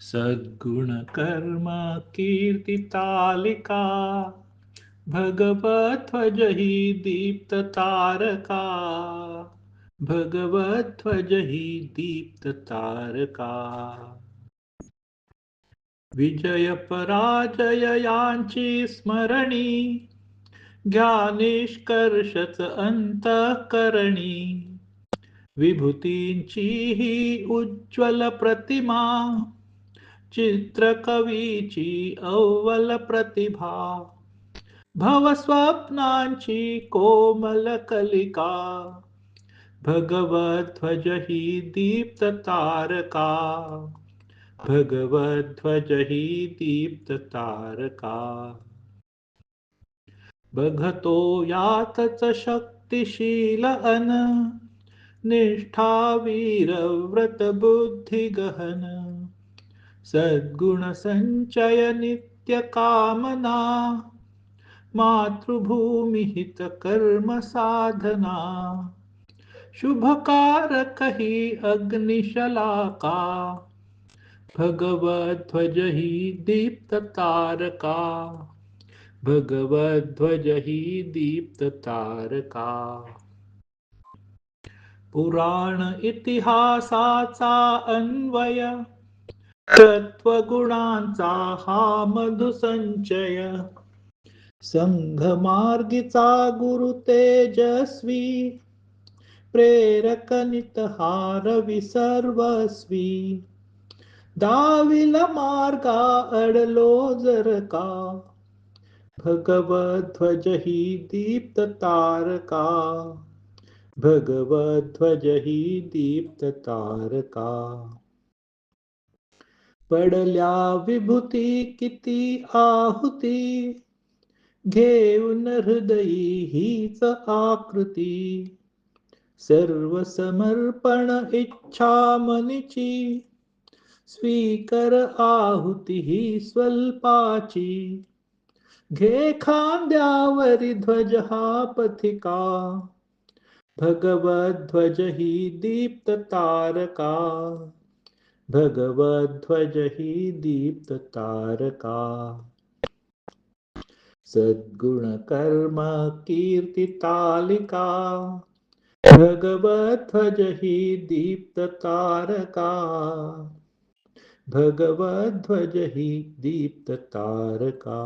सद्गुण कर्म कीर्ति तालिका भगवध्वज ही दीप्त तारका। भगवध्वज ही दीप्त तारका। विजय पराजय यांची स्मरणी ज्ञानिष्कर्षच अंतःकरणी। विभूतींची ही उज्ज्वल प्रतिमा चित्रकवीची अव्वल प्रतिभा। भवस्वप्नांची कोमल कलिका। भगवध्वज ही दीप्त तारका। भगवध्वज ही दीप्त तारका। बघतो यातच शक्तिशील अन। निष्ठा वीर व्रत सद्गुणसञ्चय नित्यकामना मातृभूमिहितकर्मसाधना। शुभकारकहि अग्निशलाका भगवद्ध्वज हि दीप्ततारका। भगवद्ध्वज हि दीप्ततारका। पुराण इतिहासाचा अन्वय तत्वगुणांचा हा मधुसंचय. संघमार्गीचा गुरु तेजस्वी प्रेरक नितहार विसर्वस्वी दाविल मार्गा अडलो भगवध्वज ही दीप्त तारका. भगवध्वज ही दीप्त तारका पडल्या विभूती किती आहुती. घेऊन हृदयी हीच आकृती. सर्व समर्पण इच्छा मनीची. स्वीकर आहुती ही स्वल्पाची. घे खांद्यावरी ध्वज हा पथिका. भगवध्वज ही दीप्त तारका. भगवध्वज हि दीप्ततारका। सद्गुणकर्म कीर्तितालिका भगवध्वज हि दीप्ततारका। भगवध्वज हि दीप्ततारका।